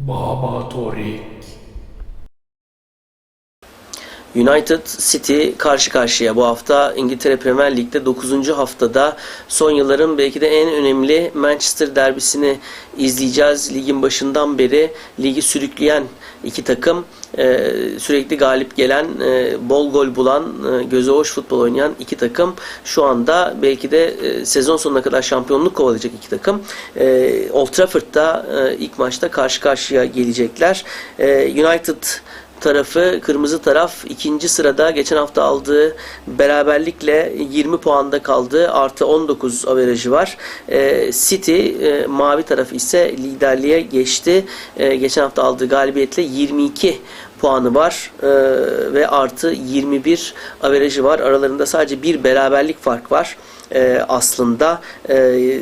Baba Torik. United City karşı karşıya bu hafta İngiltere Premier Lig'de 9. haftada son yılların belki de en önemli Manchester derbisini izleyeceğiz. Ligin başından beri ligi sürükleyen iki takım e, sürekli galip gelen, e, bol gol bulan, e, göze hoş futbol oynayan iki takım şu anda belki de sezon sonuna kadar şampiyonluk kovalayacak iki takım. Old Trafford'da ilk maçta karşı karşıya gelecekler. United tarafı, kırmızı taraf ikinci sırada geçen hafta aldığı beraberlikle 20 puanda kaldı. Artı 19 averajı var. Ee, City e, mavi taraf ise liderliğe geçti. Ee, geçen hafta aldığı galibiyetle 22 puanı var Ee, ve artı 21 averajı var. Aralarında sadece bir beraberlik fark var. Ee, aslında Ee,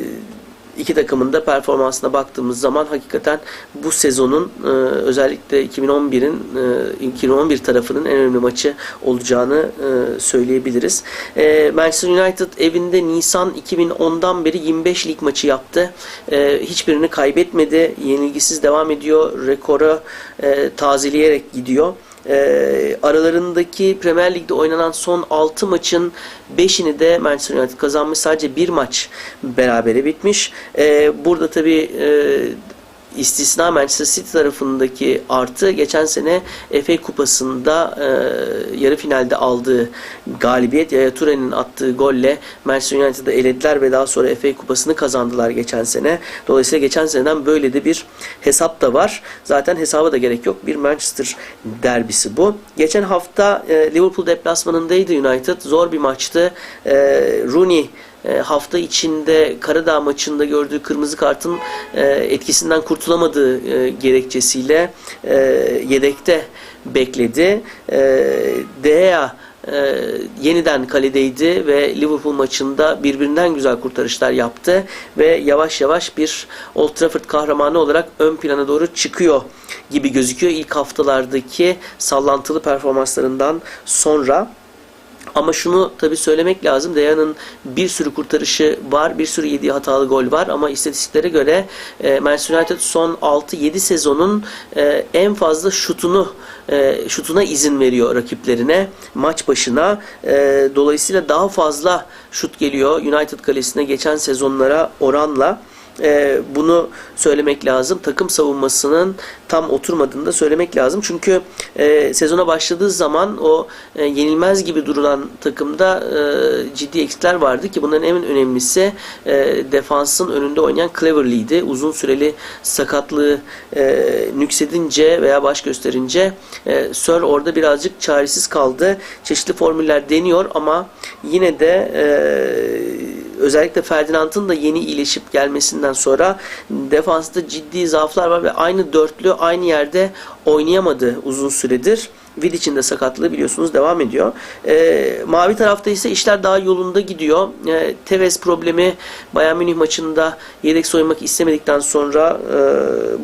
iki takımın da performansına baktığımız zaman hakikaten bu sezonun e, özellikle 2011'in e, 2011 tarafının en önemli maçı olacağını e, söyleyebiliriz. E, Manchester United evinde Nisan 2010'dan beri 25 lig maçı yaptı. Hiçbirini kaybetmedi. Yenilgisiz devam ediyor. Rekoru e, tazeleyerek gidiyor. E, aralarındaki Premier Lig'de oynanan son 6 maçın 5'ini de Manchester United kazanmış. Sadece bir maç berabere bitmiş. E, burada tabii e, istisna Manchester City tarafındaki artı geçen sene FA Kupası'nda e, yarı finalde aldığı galibiyet Yaya Toure'nin attığı golle Manchester United'ı elediler ve daha sonra FA Kupası'nı kazandılar geçen sene. Dolayısıyla geçen seneden böyle de bir hesap da var. Zaten hesaba da gerek yok. Bir Manchester derbisi bu. Geçen hafta e, Liverpool deplasmanındaydı United. Zor bir maçtı. E, Rooney hafta içinde Karadağ maçında gördüğü kırmızı kartın e, etkisinden kurtulamadığı e, gerekçesiyle e, yedekte bekledi. E, De Gea e, yeniden kaledeydi ve Liverpool maçında birbirinden güzel kurtarışlar yaptı ve yavaş yavaş bir Old Trafford kahramanı olarak ön plana doğru çıkıyor gibi gözüküyor ilk haftalardaki sallantılı performanslarından sonra. Ama şunu tabi söylemek lazım. Deya'nın bir sürü kurtarışı var. Bir sürü yediği hatalı gol var. Ama istatistiklere göre e, Manchester United son 6-7 sezonun e, en fazla şutunu e, şutuna izin veriyor rakiplerine maç başına. E, dolayısıyla daha fazla şut geliyor United kalesine geçen sezonlara oranla. E, bunu söylemek lazım. Takım savunmasının tam oturmadığını da söylemek lazım. Çünkü e, sezona başladığı zaman o e, yenilmez gibi durulan takımda e, ciddi eksikler vardı ki bunların en önemlisi e, defansın önünde oynayan Cleverly'di. Uzun süreli sakatlığı e, nüksedince veya baş gösterince e, Sir orada birazcık çaresiz kaldı. Çeşitli formüller deniyor ama yine de e, özellikle Ferdinand'ın da yeni iyileşip gelmesinden sonra defansta ciddi zaaflar var ve aynı dörtlü aynı yerde oynayamadı uzun süredir. Vidic'in de sakatlığı biliyorsunuz devam ediyor. E, mavi tarafta ise işler daha yolunda gidiyor. E, Tevez problemi Bayern Münih maçında yedek soymak istemedikten sonra e,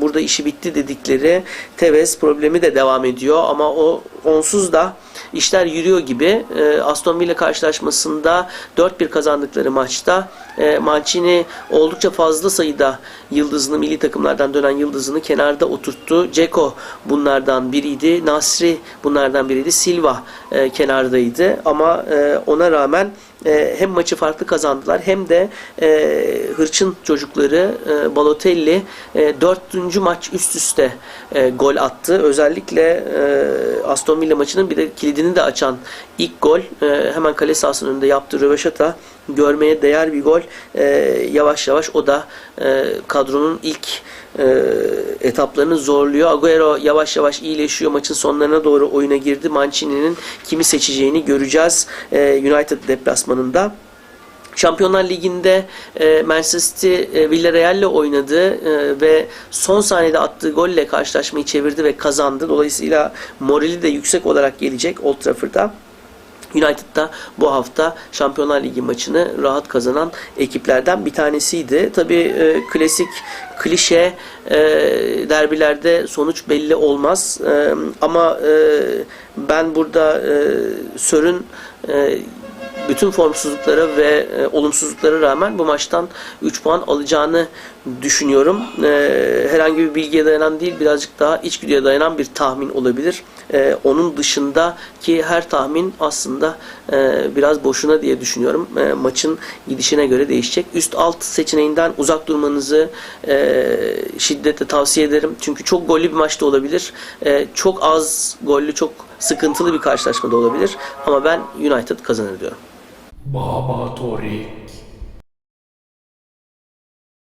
burada işi bitti dedikleri Tevez problemi de devam ediyor ama o onsuz da işler yürüyor gibi. E, Aston Villa karşılaşmasında 4-1 kazandıkları maçta e, Mancini oldukça fazla sayıda yıldızını, milli takımlardan dönen yıldızını kenarda oturttu. Ceko bunlardan biriydi. Nasri bunlardan biriydi. Silva e, kenardaydı. Ama e, ona rağmen e, hem maçı farklı kazandılar hem de e, hırçın çocukları e, Balotelli e, dördüncü maç üst üste e, gol attı. Özellikle e, Aston Villa maçının bir de kilidini de açan ilk gol e, hemen kale sahasının önünde yaptığı röveşata görmeye değer bir gol. E, yavaş yavaş o da e, kadronun ilk e, etaplarını zorluyor. Agüero yavaş yavaş iyileşiyor. Maçın sonlarına doğru oyuna girdi. Mancini'nin kimi seçeceğini göreceğiz e, United deplasmanında. Şampiyonlar Ligi'nde e, Manchester City e, Villarreal'le oynadı e, ve son saniyede attığı golle karşılaşmayı çevirdi ve kazandı. Dolayısıyla morali de yüksek olarak gelecek Old Trafford'a. United'da bu hafta Şampiyonlar Ligi maçını rahat kazanan ekiplerden bir tanesiydi. Tabii e, klasik klişe e, derbilerde sonuç belli olmaz. E, ama e, ben burada e, Sör'ün e, bütün formsuzluklara ve e, olumsuzluklara rağmen bu maçtan 3 puan alacağını düşünüyorum. Ee, herhangi bir bilgiye dayanan değil, birazcık daha içgüdüye dayanan bir tahmin olabilir. Ee, onun dışında ki her tahmin aslında e, biraz boşuna diye düşünüyorum. E, maçın gidişine göre değişecek. Üst alt seçeneğinden uzak durmanızı e, şiddetle tavsiye ederim. Çünkü çok gollü bir maçta olabilir. E, çok az gollü, çok sıkıntılı bir karşılaşmada olabilir. Ama ben United kazanır diyorum. Baba Tori